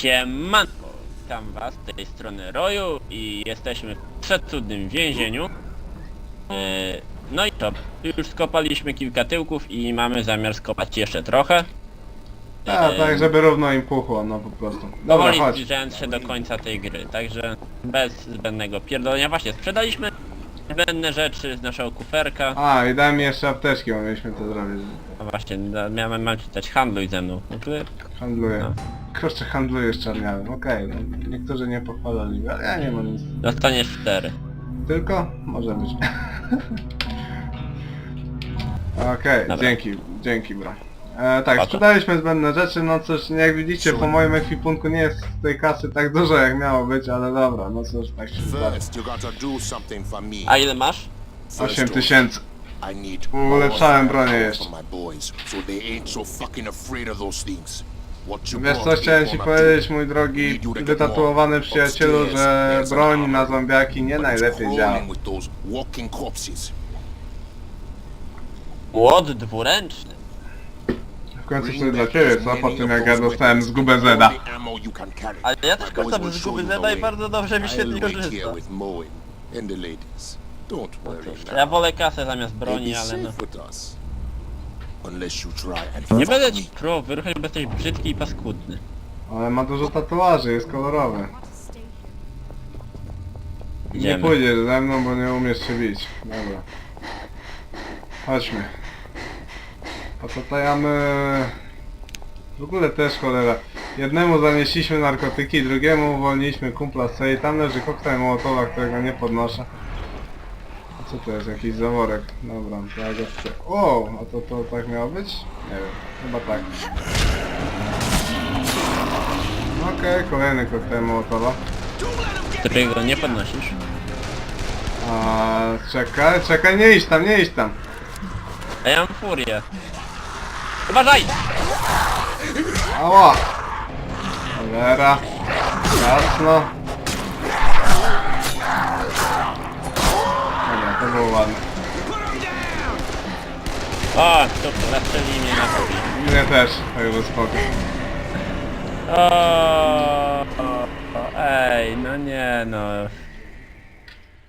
Siemanko, witam was z tej strony Roju i jesteśmy w przecudnym więzieniu. Yy, no i to, już skopaliśmy kilka tyłków i mamy zamiar skopać jeszcze trochę. A, Yy, tak, żeby równo im puchło, no po prostu. Dobra, Powoli chodź. zbliżając się do końca tej gry, także bez zbędnego pierdolenia. Właśnie, sprzedaliśmy zbędne rzeczy z naszego kuferka. A, i daj mi jeszcze apteczki, bo mieliśmy to zrobić. A właśnie, da- miałem mam czytać handluj ze mną. No Handluję. No. Kurczę, handluję z czarniałem, okej. no, niektórzy nie pochwalali, ale ja nie mam nic. Dostaniesz cztery. Tylko? Może być. Okej, Dobra. dzięki, dzięki bro. E, tak, Spoko. sprzedaliśmy zbędne rzeczy, no cóż, jak widzicie po moim ekwipunku nie jest tej kasy tak dużo jak miało być, ale dobra, no cóż, tak się zdarza. First, you gotta do something for me. A ile masz? First 8 off, tysięcy. I need Ulepszałem bronię jeszcze. for my boys, so they ain't so fucking afraid of those things. Wiesz co chciałem ci powiedzieć mój drogi wytatuowany przyjacielu, że broń na zombiaki nie najlepiej działa. Łod dwuręczny. W końcu coś dla ciebie, co? Po tym jak ja dostałem zgubę Zeda. Ale ja też korzystam z zguby Zeda i bardzo dobrze mi. Don't worry now. Ja wolę kasę zamiast broni, ale no. Safe with us. Unless you try and Nie będę ci próbował wyruchać, bo jesteś brzydki i paskudny. Ale ma dużo tatuaży, jest kolorowy. Nie Idziemy. pójdziesz ze mną, bo nie umiesz się bić. Dobra. Chodźmy. Potatajamy... W ogóle też cholera. Jednemu zanieśliśmy narkotyki, drugiemu uwolniliśmy kumpla z celi. Tam leży koktajl mołotowa, którego nie podnoszę. Co to jest? Jakiś zaworek. Dobra, to ja go chcę. O, a to, to tak miało być? Nie wiem. Chyba tak. Okej, kolejny koktajl mołotowa. Którego nie podnosisz. A, czekaj, czekaj, nie idź tam, nie idź tam. A ja mam furię. Uważaj! Ała! Cholera. Jasno. Było ładne. O, super, zastrzelili mnie na furii. Mnie też, także spoko. O, o, o, ej, no nie no.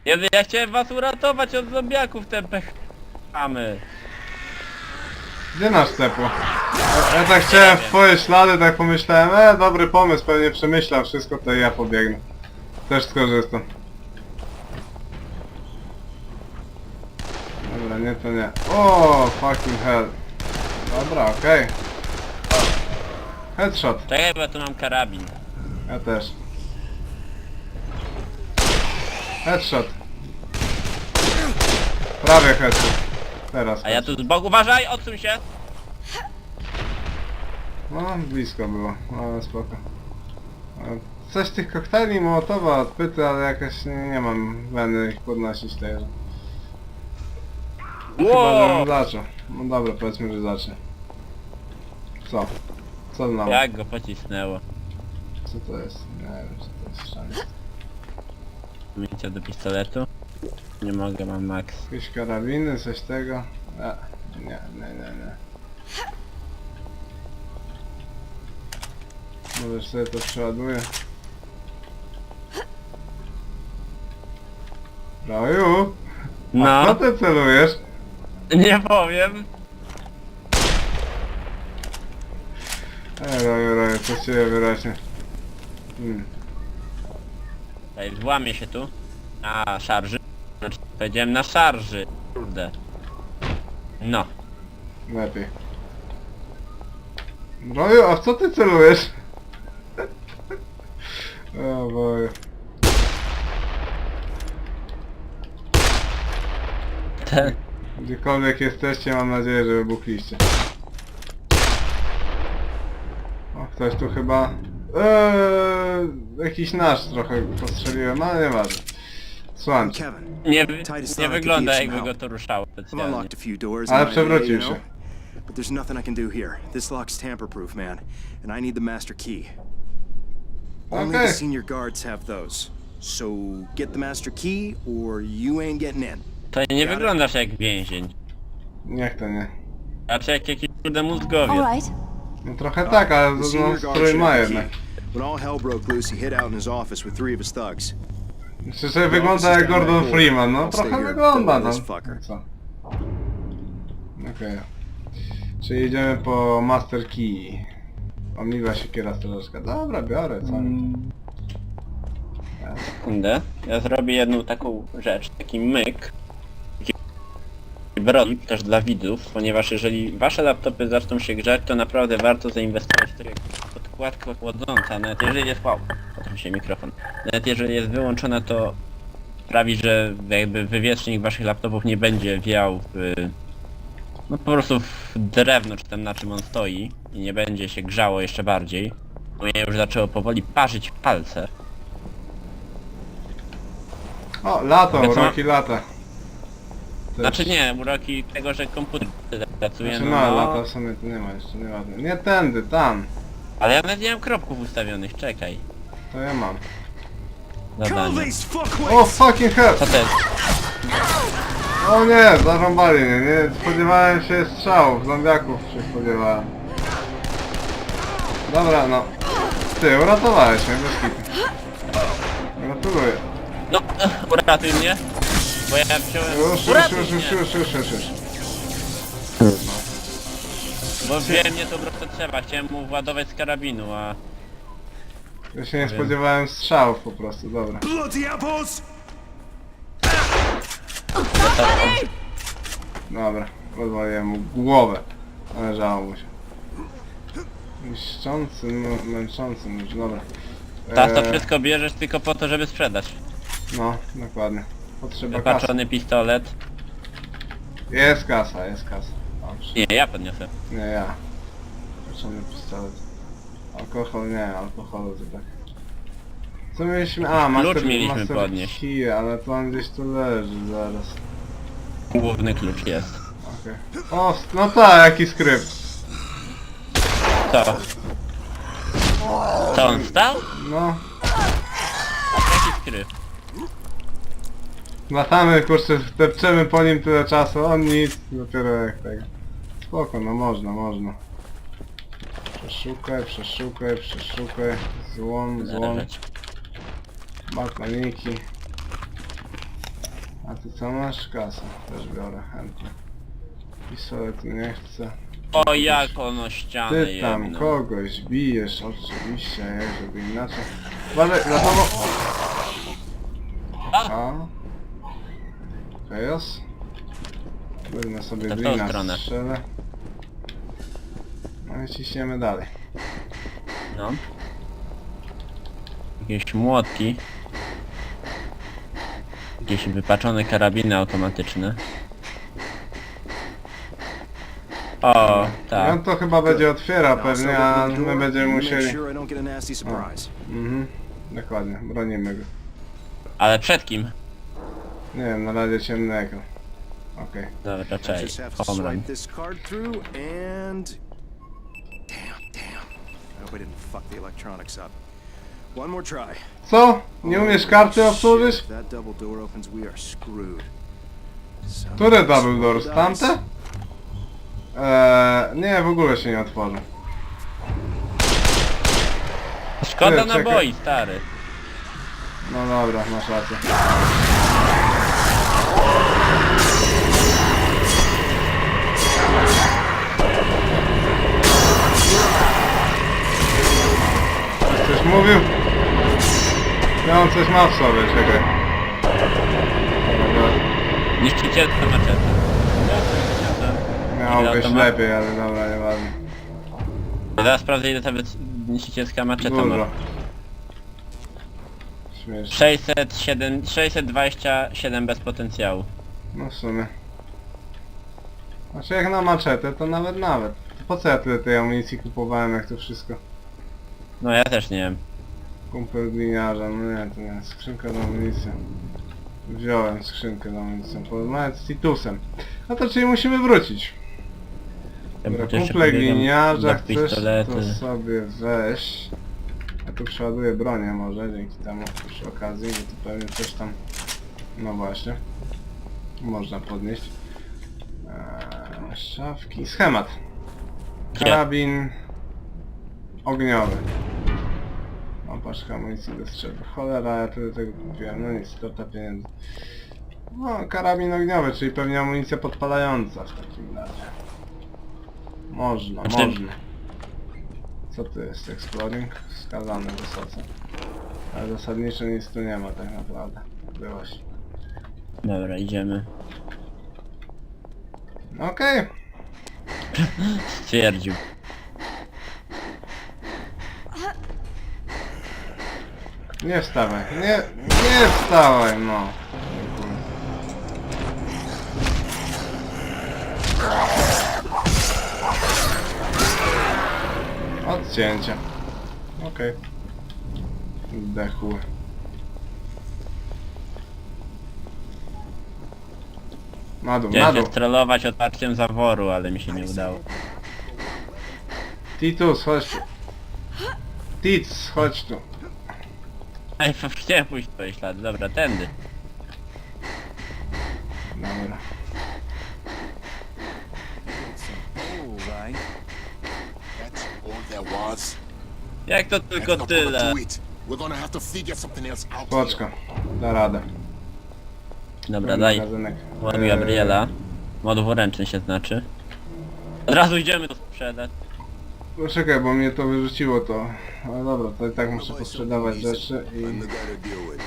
Ja, ja chciałem was uratować od zombiaków, te pechamy. Gdzie nasz tepło? Ja, ja tak chciałem w twoje ślady, tak pomyślałem, e, dobry pomysł, pewnie przemyślał wszystko, to ja pobiegnę. Też skorzystam. Dobra, nie to nie. O, fucking hell. Dobra, okej. Headshot. Czekaj, bo ja tu mam karabin. Ja też. Headshot. Prawie headshot. Teraz. A ja tu z boku, uważaj, odsuń się! No, blisko było, ale spoko. Coś tych koktajli Mołotowa odpyty, ale jakoś nie, nie mam weny ich podnosić też. Chyba, Wow! żebym zaczął. No dobra, powiedzmy, że zacznę. Co? Co znowu? Jak go pocisnęło. Co to jest? Nie wiem, co to jest szans. Amunicja do pistoletu. Nie mogę, mam max. Jakieś karabiny, coś tego? E, nie, nie, nie, nie. Może sobie to przeładuję. Roju! A No, co ty celujesz? nie powiem. Ej, Roju, Roju, coś ciebie wyraźnie. Hmm. Ej, się tu. Na szarży. Znaczy, powiedziałem na szarży. Kurde. No. Lepiej. Roju, a w co ty celujesz? o Boże. Ten. Gdziekolwiek jesteście, mam nadzieję, że wybuchliście. O, ktoś tu chyba... Eee, jakiś nasz trochę postrzeliłem, ale nieważne. Kevin, Nie, nie wygląda jakby go to ruszało specjalnie. Ale przewrócił się. but there's nothing I can do here. This lock's tamper-proof, man, and I need the master key. Only Okay. the senior guards have those. So get the master key, or you ain't getting in. To nie wyglądasz jak więzień. Niech to nie. Raczej jak jakiś kurde mózgowiec. All right. No trochę tak, ale The no, senior guards strój should ma have the jednak. key. When all hell broke loose, he hid out in his office with three of his thugs. Myślę, że wygląda jak Gordon Freeman, no trochę wygląda, no. Co? Okej. Czyli idziemy po Master Key. Omniwa siekiera strażacka. Dobra, biorę, co? Sekundę. Ja zrobię jedną taką rzecz, taki myk. Broni też dla widzów, ponieważ jeżeli wasze laptopy zaczną się grzać, to naprawdę warto zainwestować w to jak podkładka chłodząca, nawet jeżeli jest... Wow, potem się mikrofon. Nawet jeżeli jest wyłączona, to sprawi, że jakby wywietrznik waszych laptopów nie będzie wiał w... No po prostu w drewno, czy tam na czym on stoi i nie będzie się grzało jeszcze bardziej. Bo mnie już zaczęło powoli parzyć palce. O, lato, Ale co? uroki lata. Też. Znaczy nie, uroki tego, że komputer pracuje, Znaczy, no, no, lata w sumie to nie ma jeszcze, nieładnie. Nie tędy, tam. Ale ja nawet nie mam kropków ustawionych, czekaj. To ja mam. Zadanie. O, fucking hell! Co to jest? O nie, zarąbali mnie, nie spodziewałem się strzałów, zombiaków się spodziewałem. Dobra, no. Ty, uratowałeś mnie, bez kitu. Gratuluję. No, uratuj mnie. Bo ja wziąłem... Już, już, uratuj już, już, mnie, już, już, już, już. Bo wziąłem nie to co trzeba, chciałem mu władować z karabinu, a... Ja się nie spodziewałem strzałów po prostu, dobra. Bloody apples! Dobra, rozwaliłem mu głowę. Należało mu się. Niszczący, m- męczący nóż, dobra. Teraz to Eee, wszystko bierzesz tylko po to, żeby sprzedać. No, dokładnie. Potrzeba kasy. Wypaczony pistolet. Jest kasa, jest kasa. Dobrze. Nie, ja podniosę. Nie ja. Potrzebny pistolet. Alkohol nie, alkoholu to tak. Co mieliśmy? A, master, Klucz mieliśmy master podnieść. Key, ale to on gdzieś tu leży zaraz. Główny klucz jest. Okej. O, s- no tak, jaki skrypt. Co? Co on stał? No, Jaki skryp? Latamy, kurczę, depczemy po nim tyle czasu, on nic, dopiero jak tego. Spoko, no można, można. Przeszukaj, przeszukaj, przeszukaj. Złom, złom. Batoniki. A ty co masz? Kasę. Też biorę chętnie. Pistolet nie chcę. O, jak ono ścianę Ty tam jedną. kogoś bijesz, oczywiście, jak żeby inaczej. Uważaj, za tobą! A? Chaos? Wezmę sobie w tą glina, stronę. strzelę. No i ciśniemy dalej. No. Jakieś młotki. Jakieś wypaczone karabiny automatyczne. O, On tak. to chyba będzie otwiera Also, pewnie, a my będziemy musieli... Mhm, dokładnie, bronimy go. Ale przed kim? Nie wiem, na razie ciemnego. Okej. Dobra, I cześć. just have to Homran. swipe this card through and... Damn, damn. I hope I didn't fuck the electronics up. One more try. Co? Nie umiesz karty obsłużyć? shit, If that double door opens, we are screwed. Son of Które double doors? dice. Tamte? Eee, nie, w ogóle się nie otworzy. Szkoda czekaj. naboi, stary. No dobra, masz rację. Mówił? Ja on coś ma w sobie, czekaj. Dobra, Niszczycielska maczeta. Miało być automat? lepiej, ale dobra, nieważne. Zaraz sprawdzę ile ta wy- niszczycielska maczeta Dużo. ma. Śmiesznie. 607, 627 bez potencjału. No w sumie. Znaczy jak na maczetę, to nawet nawet. To po co ja tyle tej amunicji kupowałem, jak to wszystko? No ja też nie wiem. Kumpel gliniarza, no nie, to nie, skrzynka do amunicji. Wziąłem skrzynkę do amunicji, porozmawiać z Titusem. No to czyli musimy wrócić. Ja Dobra, tu jeszcze kumple pobiegam gliniarza, za chcesz pistolety. to sobie weź. Ja tu przeładuję bronię może, dzięki temu przy okazji, bo tu pewnie coś tam... No właśnie. Można podnieść. Eee, szafki. Schemat. Gdzie? Karabin ogniowy. Paczka amunicji do strzelby. Cholera, ja tyle tego kupiłem. No nic, strata pieniędzy. No, karabin ogniowy, czyli pewnie amunicja podpalająca w takim razie. Można, Znaczy- można. Co to jest? Exploring? Wskazane wysoce. Ale zasadniczo nic tu nie ma tak naprawdę. Byłaś. Dobra, idziemy. Okej. Stwierdził. Nie wstawaj. Nie, nie wstawaj, no. Odcięcia. Okej. Zdechły. Na dół, na Chciałem dół. się strollować otwarciem zaworu, ale mi się nie udało. Titus, chodź tu. Tic, chodź tu. Ej, chciałem pójść twoje ślady. Dobra, tędy. Dobra. All right. That's all there was. Jak to That's tylko tyle? do it. We're gonna have to figure something else out. Poczka. Da radę. Dobra, daj. Magazynek. Mod Eee, Gabriela. Mod dwuręczny się znaczy. Od razu idziemy to sprzedać. Poczekaj, bo mnie to wyrzuciło to. Ale dobra, to i tak muszę posprzedawać rzeczy i... guy to deal with.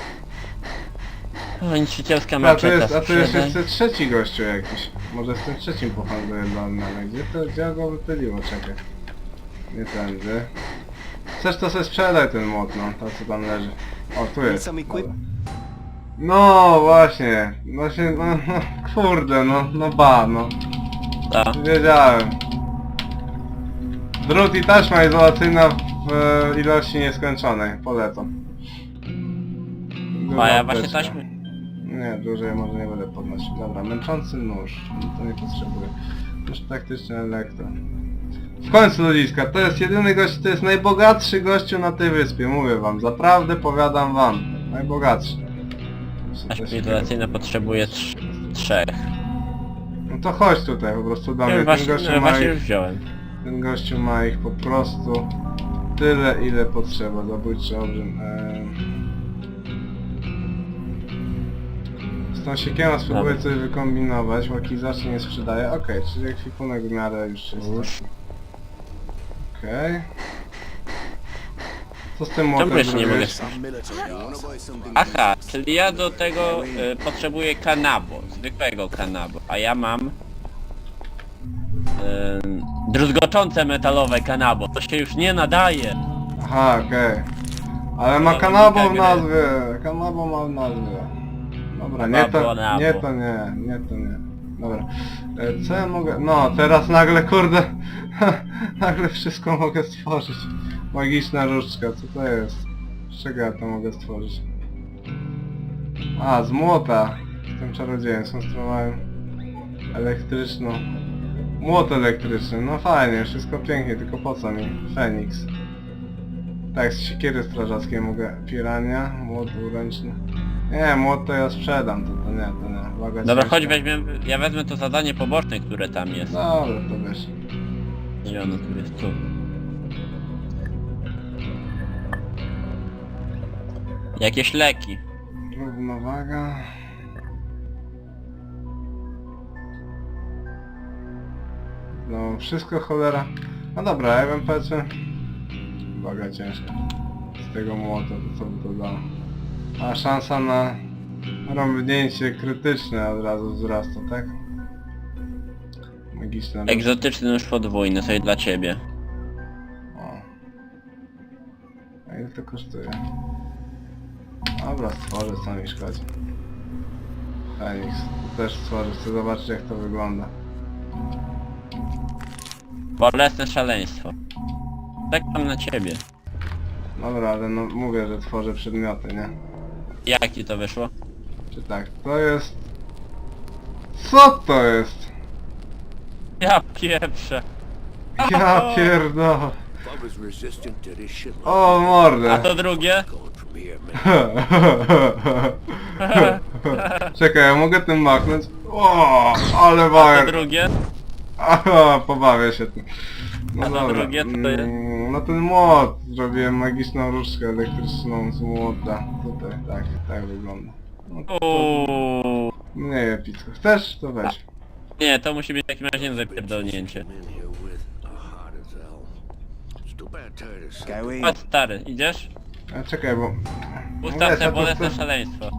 O, niszczycielska A to maczeta jest, a to jest jeszcze trzeci gościu jakiś. Może z tym trzecim pohandluję dla odmiany. Gdzie to, gdzie go wypyliło? Czekaj. Nie tędy. Chcesz to sobie sprzedaj ten młot, no, to co tam leży. O, tu jest. Dobra. No właśnie, właśnie, no, no kurde, no, no ba, no. Wiedziałem. Drut i taśma izolacyjna w e, ilości nieskończonej. Polecam. Duża A ja właśnie apteczka. taśmy. Nie, dłużej może nie będę podnosił. Dobra, męczący nóż. To nie potrzebuję. Nóż taktyczny elektro. W końcu ludziska, to jest jedyny gość, to jest najbogatszy gościu na tej wyspie, mówię wam. Zaprawdę powiadam wam. Najbogatszy. Taśmy izolacyjne potrzebuje trz trzech. No to chodź tutaj po prostu do Ja mnie. Ten właśnie, gościu no, ma właśnie ich... już wziąłem. Ten gościu ma ich po prostu tyle ile potrzeba, zabójczy obrzyn. Ehm. Z tą siekierą spróbuję coś wykombinować, łakizaczy nie sprzedaje. Okej, czyli ekwipunek w miarę już jest. Już. Okej. Co z tym Czemu młotem jeszcze nie mogę? Aha, czyli ja do tego y, potrzebuję kanabo, zwykłego kanabo, a ja mam druzgoczące metalowe kanabo, to się już nie nadaje. Aha, okej. Ale ma No, kanabo w tak, nazwie. Kanabo ma w nazwie. Dobra, nie to, nie to nie, nie to nie. Dobra. E, Co ja mogę... No, teraz nagle, kurde, nagle wszystko mogę stworzyć. Magiczna różdżka, co to jest? Z czego ja to mogę stworzyć? A, z młota. Jestem czarodziejem, skonstruowałem elektryczną... Młot elektryczny, no fajnie, wszystko pięknie, tylko po co mi? Feniks. Tak, z siekiery strażackiej mogę. Pirania, młot dwuręczny. Nie, młot to ja sprzedam, to, to nie, to nie. Waga Dobra, ciężka. chodź weźmiemy, ja wezmę to zadanie poboczne, które tam jest. Dobra, to wiesz. Gdzie ono tu jest? Tu. Jakieś leki. Równowaga. No, wszystko cholera. No dobra, ja bym powiedzmy... Waga ciężka. Z tego młota, to co by to dało? A szansa na rąbnięcie krytyczne od razu wzrasta, tak? Magiczne. Egzotyczny nóż podwójny, coś dla ciebie. O. A ile to kosztuje? Dobra, stworzę, co mi szkodzi. Feniks, to też stworzę, chcę zobaczyć jak to wygląda. Bolesne szaleństwo. Czekam na ciebie. Dobra, ale no mówię, że tworzę przedmioty, nie? Jak ci to wyszło? Czy tak? To jest... Co to jest? Ja pieprzę. Ja pierdolę. O A mordę. to drugie? Czekaj, ja mogę tym machnąć? O, ale A to bajer. drugie? Aha, pobawię się tym. No A to dobra. drugie, to to jest? Mm, no ten młot. Zrobiłem magiczną różdżkę elektryczną z młota. Tutaj, tak, tak wygląda. No, to Uuu. nie epicko. Chcesz? To weź. Nie, to musi być w takim razie zapierdolnięcie. Chodź stary, idziesz? A czekaj, bo... Ustaw te bolesne szaleństwo.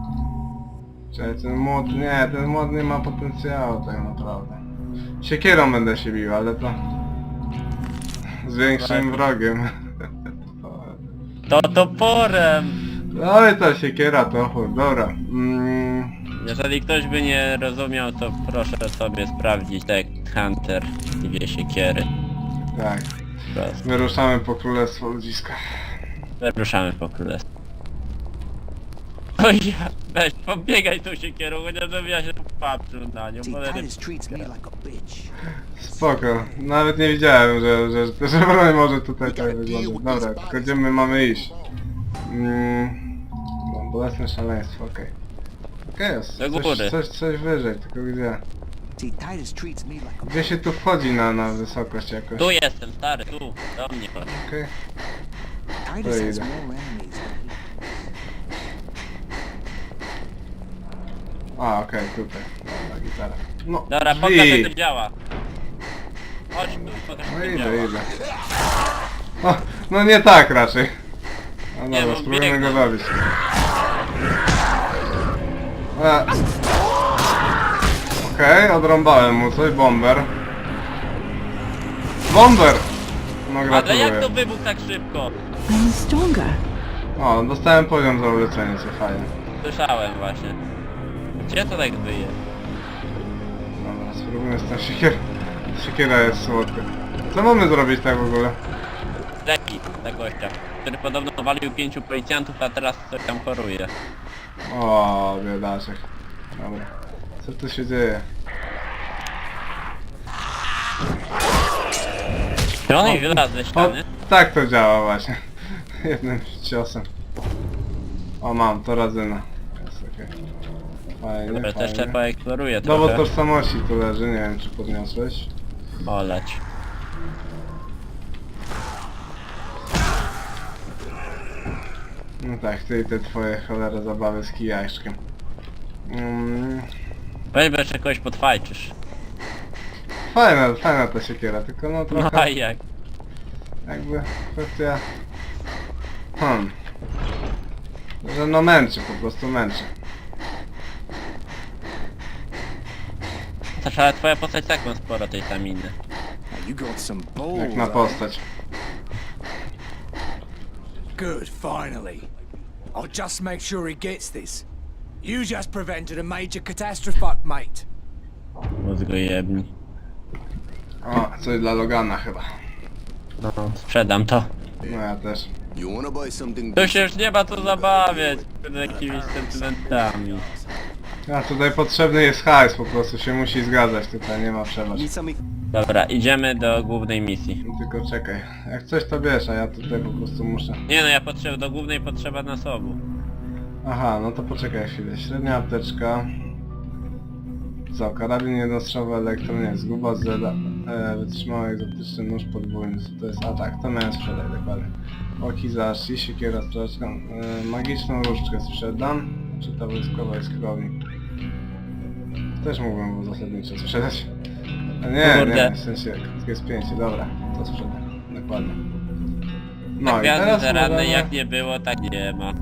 Czekaj, ten młot, nie, ten młot nie ma potencjału tak naprawdę. Siekierą będę się bił, ale to... Z większym wrogiem. To toporem! No i ta siekiera to chuj, dobra. Mm, Jeżeli ktoś by nie rozumiał, to proszę sobie sprawdzić tak Hunter i dwie siekiery. tak, Prosto. wyruszamy po królestwo ludziska. Ruszamy po królestwie. Oj ja, weź, pobiegaj tą siekierą, chociaż żebym ja się popatrzył na nią, See, bo Titus treats me like a bitch. Spoko, nawet nie widziałem, że, że, że broń może tutaj tak wyglądać. Dobra, tylko gdzie my mamy iść? Mm, no, bolesne szaleństwo, okej. Okej, jest. Do Coś, góry. coś, coś wyżej, tylko gdzie? See, Titus treats me like a Gdzie się tu wchodzi na, na wysokość jakoś? Tu jestem, stary, tu, do mnie chodź. Okej. Titus has more enemies than A, okej, tutaj. Dobra, gitara. No, Dobra, drzwi. pokaż jak to działa. Chodź tu, pokaż No jak to idę, działa. idę. O, no nie tak raczej. No Nie, dobra, bo spróbujemy go dobić. E. Okej, odrąbałem mu coś, bomber. Bomber! No Ale jak gratuluję. to wybuchł tak szybko? I'm stronger. O, dostałem poziom za ulecenie, co fajnie. Słyszałem właśnie. Gdzie to tak wyje? Dobra, spróbujmy z tą siekierą. Siekiera jest słodka. Co mamy zrobić tak w ogóle? Leki, ta gościa, który podobno walił pięciu policjantów, a teraz coś tam choruje. O, biedaczek. Dobra. Co tu się dzieje? Czy on ich wylazł ze O, ściany? tak to działa właśnie. Jednym ciosem. O, mam, to razyna. Jest okej. Fajnie, Dobra, to jeszcze fajnie. poeksploruję Dowód trochę. tożsamości tu leży, nie wiem czy podniosłeś. Oleć. No tak, ty i te twoje cholera zabawy z kijaczkiem. Mm, Weź bo jeszcze kogoś podfajczysz. fajna, fajna ta siekiera, tylko no No trochę a jak? jakby kwestia... Hmm. Że no męczy, po prostu męczy. Też ale twoja postać tak ma sporo tej taminy. You got some balls. Jak na postać. Good, finally. I'll just make sure he gets this. You just prevented a major catastrophe, mate. Mózgu jebni. O, coś dla Logana chyba. No, sprzedam to. No ja też. You wanna buy something Tu się już nie ma co zabawiać z jakimiś sentymentami. A tutaj potrzebny jest hajs, po prostu się musi zgadzać, tutaj nie ma przebacz. Dobra, idziemy do głównej misji. Tylko czekaj, jak coś to bierz, a ja tutaj po prostu muszę... Nie no, ja potrzeb do głównej potrzeba nasobu. Aha, no to poczekaj chwilę. Średnia apteczka. Co? Karabin jednostrzałowy elektron, nie, zguba z Zeda. E, wytrzymały egzotyczny nóż podwójny. Co to jest? A tak, to miałem sprzedać dokładnie. Oki za aż siekiera strażka. E, magiczną różdżkę sprzedam. Czy ta wojskowa jest krownik? Też mógłbym zasadniczo sprzedać. A nie, Kurde. nie, w sensie krótkie spięcie, dobra, to sprzedam. Dokładnie. No tak i gwiazdy teraz możemy- jak nie było, tak nie ma.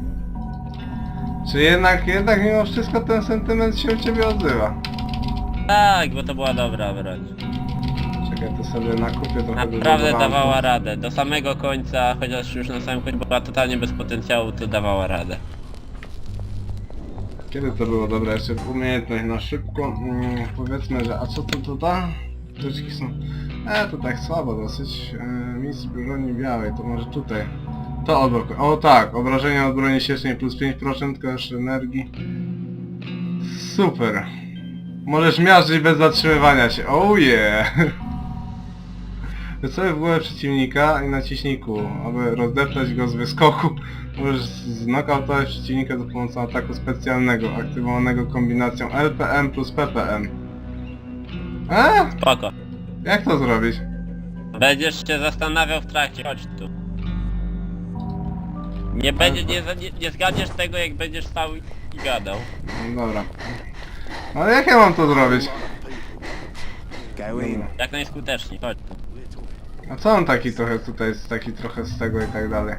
Czy jednak, jednak mimo wszystko ten sentyment się u ciebie odzywa? Tak, bo to była dobra broń. Czekaj, to sobie nakupię trochę Naprawdę dawała radę. Do samego końca, chociaż już na samym końcu była totalnie bez potencjału, to dawała radę. Kiedy to było dobre? Jeszcze umiejętność na szybko. Mm, powiedzmy, że... A co to tu da? Tyczki są... E, to tak słabo dosyć. E, misji broni białej, to może tutaj. To obok. O tak, obrażenia od broni siecznej plus 5% kosz energii. Super. Możesz miażdżyć bez zatrzymywania się. Oh yeah! Wyceluj w głowę przeciwnika i naciśnij Q, aby rozdeptać go z wyskoku. Możesz znokautować przeciwnika za pomocą ataku specjalnego, aktywowanego kombinacją LPM plus PPM. A? Spoko. Jak to zrobić? Będziesz się zastanawiał w trakcie, chodź tu. Nie będzie, nie, nie, nie zgadniesz tego jak będziesz stał i gadał. No dobra. Ale jak ja mam to zrobić? Go in. Jak najskuteczniej, chodź. A co on taki trochę tutaj jest, taki trochę z tego i tak dalej?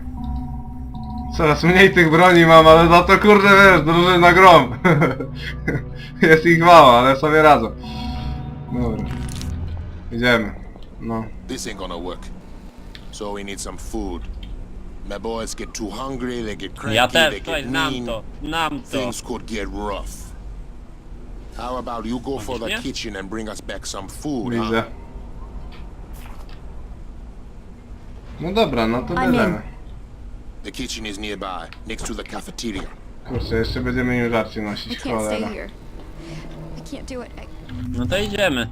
Coraz mniej tych broni mam, ale za to kurde wiesz, drużyna grom. jest ich mało, ale sobie radzą. Dobra. Idziemy. No. This ain't gonna work. So we need some food. My boys get too hungry, they get cranky, Ja they też, get słuchaj, znam mean. to, znam to. Things could get rough. How about you go for the kitchen and bring us back some food, Widzę. huh? No dobra, no to I'm in. bierzemy. The kitchen is nearby, next to the cafeteria. Kurczę, jeszcze będziemy im żarcie I nosić, can't stay cholera. here. I can't do it. I, No to idziemy.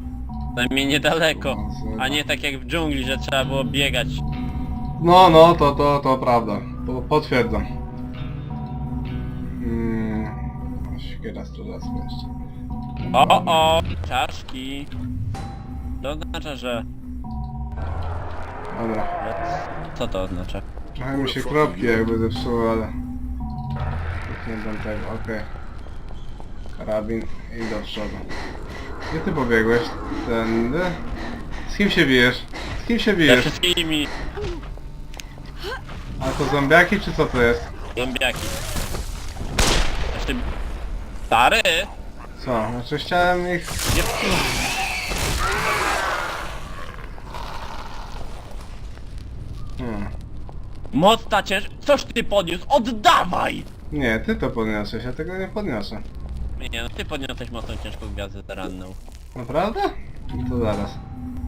Zajmie niedaleko. A nie tak jak w dżungli, że trzeba było biegać. No, no, to, to, to prawda. To potwierdzam. Mm. Siekiera strażacka jeszcze. O, o, o, czaszki. To oznacza, że... Dobra. Co to oznacza? Trochę mi się kropki jakby zepsuły, ale... Nie dam tego, okej. Karabin i do przodu. Gdzie ty pobiegłeś? Tędy? Z kim się bijesz? Z kim się Ze bijesz? wszystkimi A to zombiaki czy co to jest? zombiaki. Jeszcze... Stary! Co? Znaczy chciałem ich... Nie... Hmm. Mocna cięż... Coś ty podniósł? Oddawaj! Nie, ty to podniosłeś, ja tego nie podniosę. Nie no, ty podniosłeś mocną ciężką gwiazdę ranną. Naprawdę? To zaraz.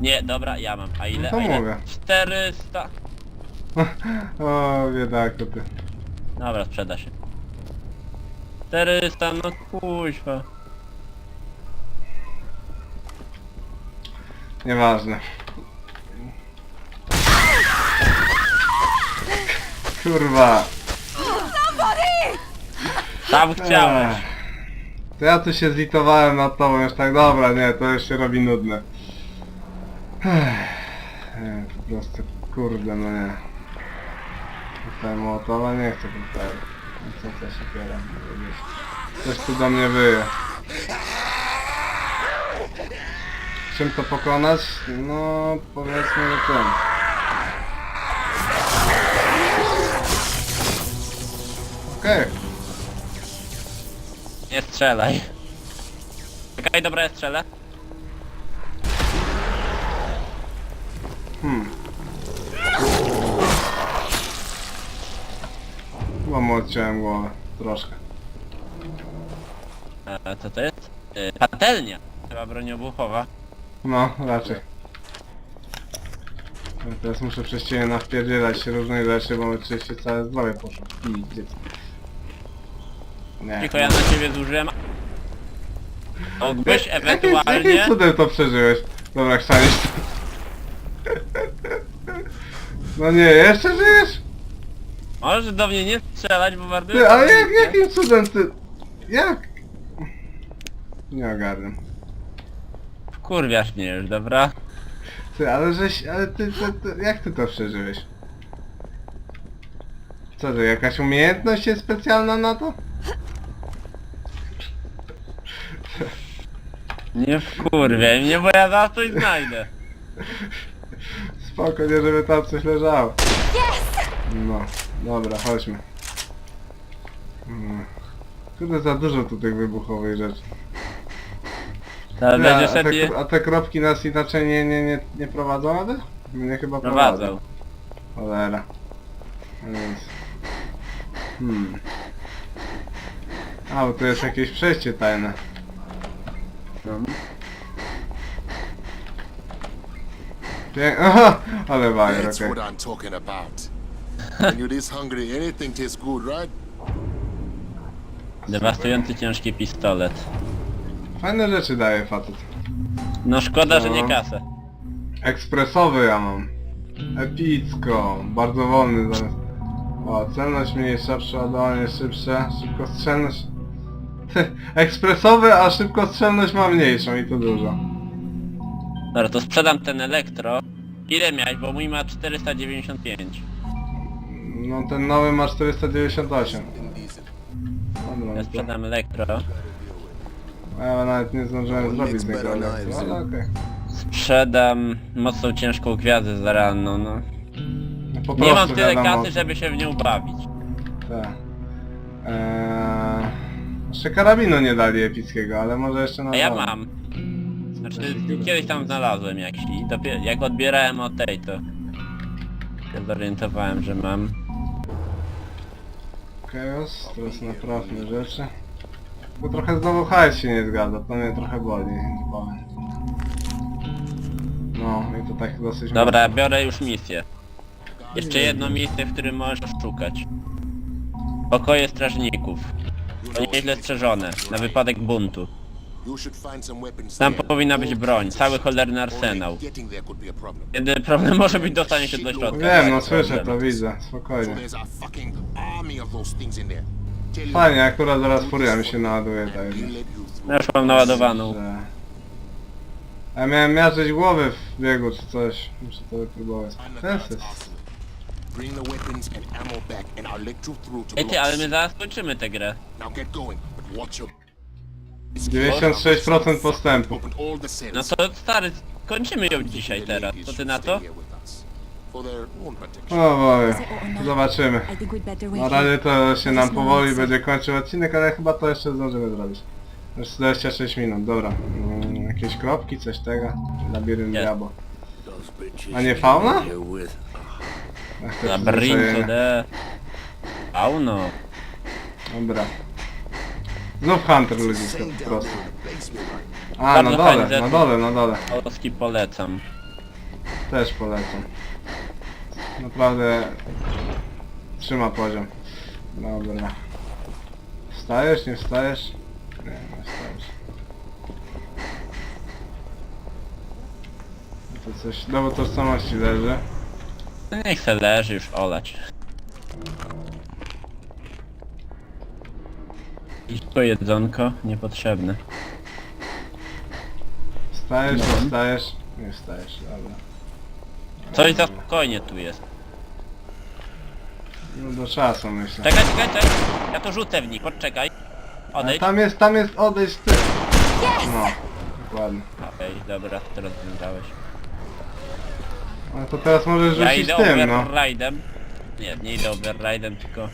Nie, dobra, ja mam. A ile? No to A ile? mówię. 400. o, biedaku ty. Dobra, sprzeda się. 400, no kuźwa. Nieważne. Kurwa. Tam chciałeś. Ech. To ja tu się zlitowałem nad tobą już tak dobra, nie, to już się robi nudne. Ech. Nie, po prostu kurde no nie. Tutaj mołotowa nie chcę tutaj. Chcę coś się Coś tu do mnie wyje. Czym to pokonać? No powiedzmy, że tym. Okej. Nie strzelaj. Czekaj, dobra, ja strzelę. Hmm. Chyba mu odciąłem głowę. Troszkę. E, co to jest? E, patelnia. Chyba broniobuchowa. No, raczej. Ja teraz muszę przez ciebie nawpierdzielać się różnych rzeczy, bo oczywiście całe zdrowie poszło. I dziecko. Nie. Tylko ja na ciebie zużyłem. Mógłbyś ewentualnie... jakim cudem to przeżyłeś? Dobra, to. No nie, jeszcze żyjesz? Możesz do mnie nie strzelać, bo bardzo... Ty, ale jak, jakim cudem ty... Jak? Nie ogarnę. Kurwiasz mnie już, dobra? Ty, ale żeś, ale ty, ty, ty, jak ty to przeżyłeś? Co to, jakaś umiejętność jest specjalna na to? Nie wkurwiaj mnie, bo ja zaraz coś znajdę. Spoko, nie żeby tam coś leżało. No, dobra, chodźmy. Mm. Kurde, za dużo tu tych wybuchowych rzeczy. Nie, będziesz a, te, a te kropki nas inaczej nie, nie, nie, nie prowadzą, ale? Mnie chyba prowadzą. Prowadzą. Cholera. No Więc... Hmm. A, bo tu jest jakieś przejście tajne. Pię... Aha! Ale bajer, That's okej. what I'm talking about. when you're this hungry, anything tastes good, right? Dewastujący ciężki pistolet. Fajne rzeczy daje facet. No szkoda, że nie No. kasę. Ekspresowy ja mam. Epicko. Bardzo wolny zamiast... O, celność mniejsza, przeładowanie szybsze, szybkostrzelność... Ekspresowy, a szybkostrzelność ma mniejszą i to dużo. Dobra, to sprzedam ten elektro. Ile miałeś, bo mój ma 495. No ten nowy ma 498. Dobra, Ja no to... sprzedam elektro. Ja nawet nie zdążyłem zrobić z niego elektro, ale okej. Sprzedam mocną ciężką gwiazdę za rano, no. No Po Nie mam prostu tyle wiadomo, kasy, żeby się w nią bawić. Tak. Eee... Jeszcze karabinu nie dali epickiego, ale może jeszcze na A ja mam. Znaczy, kiedyś tam znalazłem jakiś i dopiero, jak odbierałem od tej, to się zorientowałem, że mam. Chaos, teraz naprawmy rzeczy. Bo trochę znowu hajs się nie zgadza, to mnie trochę boli, nie powiem. No i to tak dosyć Dobra, biorę już misję. Jeszcze jedno miejsce, w którym możesz szukać. Pokoje strażników. To nieźle strzeżone, na wypadek buntu. Tam powinna być broń, cały cholerny arsenał. A. Jedyny problem może być dostanie się do środka. Wiem, no Tak, słyszę to, widzę, spokojnie. a Fajnie, akurat zaraz furia mi się naładuje, także. Ja już mam naładowaną. Ja miałem miażdżyć głowy w biegu czy coś. Muszę to wypróbować. Jest. Bring the weapons and ammo back and I'll let you through to Wiecie, ale my zaraz kończymy tę grę. Now get going, but watch your... 96% postępu. Open all the cells. No to stary, kończymy ją dzisiaj teraz. Co ty na to? For their own protection. O boję. Zobaczymy. Na razie to się nam powoli będzie kończył odcinek, ale chyba to jeszcze zdążymy zrobić. Już 26 minut, dobra. Mm, jakieś kropki, coś tego. Labirynt diabła. A nie fauna? Przyzwyczajenia. de... Auno. Dobra. Znów Hunter ludziska po prostu. A, na dole, na dole, na dole. Polski polecam. Też polecam. Naprawdę trzyma poziom. Dobra. Wstajesz, nie wstajesz? Nie, nie wstajesz. No To coś, dowód tożsamości leży. No niech se leży już olać. I to jedzonko niepotrzebne. Wstajesz, nie wstajesz? Nie wstajesz, dobra. Coś za spokojnie tu jest. No do czasu myślę. Czekaj, czekaj, czekaj. Ja to rzucę w nich, poczekaj. Ale Odejdź. tam jest, tam jest, odejdź ty. No, dokładnie. Okej, dobra, to rozwiązałeś. Ale to teraz możesz Ja rzucić idę tym, no. override'em. Nie, nie idę override'em, tylko...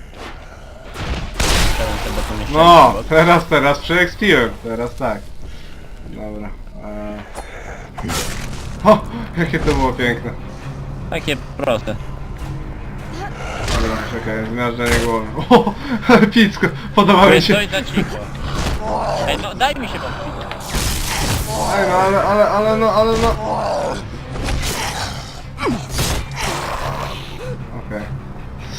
Chciałem pomieszczenia. No, bo- teraz, teraz przeekspiłem, teraz tak. Dobra. Eee. O, jakie to było piękne. Takie proste. Dobra, czekaj, zmiażdżenie głowy. O, epicko, podoba mi się. coś za cicho. Ej, no daj mi się podpić. Ej, no ale, ale, ale, no, ale, no.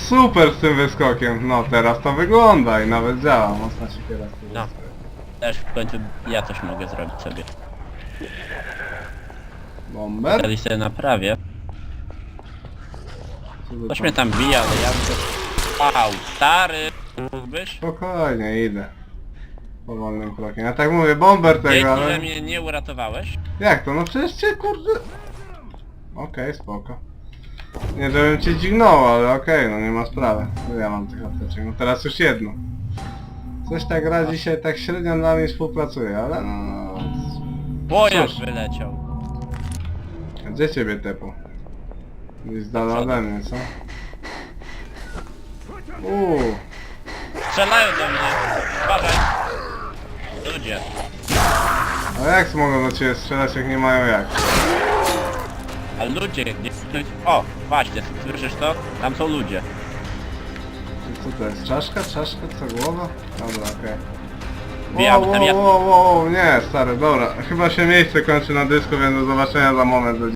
Super z tym wyskokiem. No, teraz to wygląda i nawet działa. Mocna się teraz. No. Też w końcu ja coś mogę zrobić sobie. Bomber? Kiedyś sobie naprawię. Co to Ktoś tam? mnie tam bije, ale ja bym. Wow, stary! Mógłbyś? Spokojnie, idę. Powolnym krokiem. Ja tak mówię, bomber tego, Dzięki, ale... że mnie nie uratowałeś. Jak to? No przecież cię kurde... Okej, spoko. Nie żebym cię dźgnął, ale okej, no nie ma sprawy. No ja mam tych apteczek, no teraz już jedno. Coś ta gra dzisiaj tak średnio dla mnie współpracuje, ale no... Bojak Cóż. wyleciał. Gdzie ciebie tepu? Z dala ode mnie, co? Uuu, Strzelają do mnie. Uważaj. Ludzie. a jak mogą do ciebie strzelać jak nie mają jak? Ale ludzie, gdzie... O, właśnie, słyszysz to? Tam są ludzie. Co to jest? Czaszka? Czaszka? Co głowa? Dobra, okej. Wbijamy tam wow, ja... wow, wow, wow, nie, stary, dobra. Chyba się miejsce kończy na dysku, więc do zobaczenia za moment.